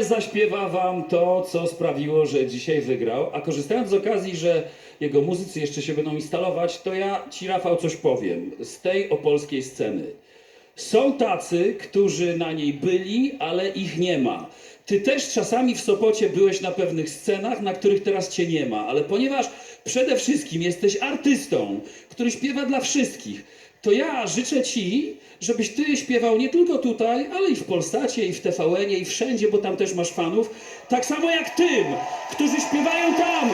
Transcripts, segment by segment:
zaśpiewa wam to, co sprawiło, że dzisiaj wygrał. A korzystając z okazji, że jego muzycy jeszcze się będą instalować, to ja ci, Rafał, coś powiem z tej opolskiej sceny. Są tacy, którzy na niej byli, ale ich nie ma. Ty też czasami w Sopocie byłeś na pewnych scenach, na których teraz cię nie ma, ale ponieważ przede wszystkim jesteś artystą, który śpiewa dla wszystkich, to ja życzę ci, żebyś ty śpiewał nie tylko tutaj, ale i w Polsacie, i w TVN-ie, i wszędzie, bo tam też masz fanów, tak samo jak tym, którzy śpiewają tam,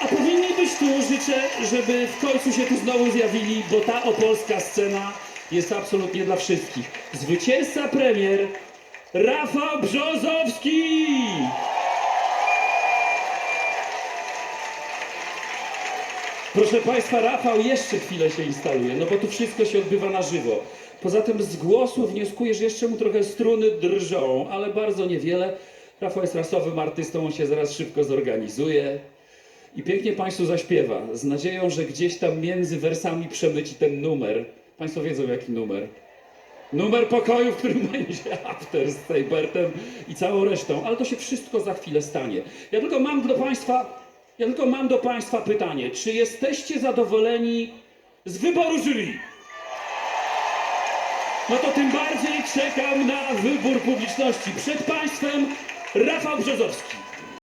a powinni być tu. Życzę, żeby w końcu się tu znowu zjawili, bo ta opolska scena jest absolutnie dla wszystkich. Zwycięzca premier Rafał Brzozowski! Proszę Państwa, Rafał jeszcze chwilę się instaluje, no bo tu wszystko się odbywa na żywo. Poza tym z głosu wnioskuję, że jeszcze mu trochę struny drżą, ale bardzo niewiele. Rafał jest rasowym artystą, on się zaraz szybko zorganizuje i pięknie Państwu zaśpiewa, z nadzieją, że gdzieś tam między wersami przemyci ten numer. Państwo wiedzą jaki numer. Numer pokoju, w którym będzie after z Sejbertem i całą resztą, ale to się wszystko za chwilę stanie. Ja tylko mam do Państwa, ja tylko mam do Państwa pytanie, czy jesteście zadowoleni z wyboru jury? No to tym bardziej czekam na wybór publiczności. Przed Państwem Rafał Brzozowski.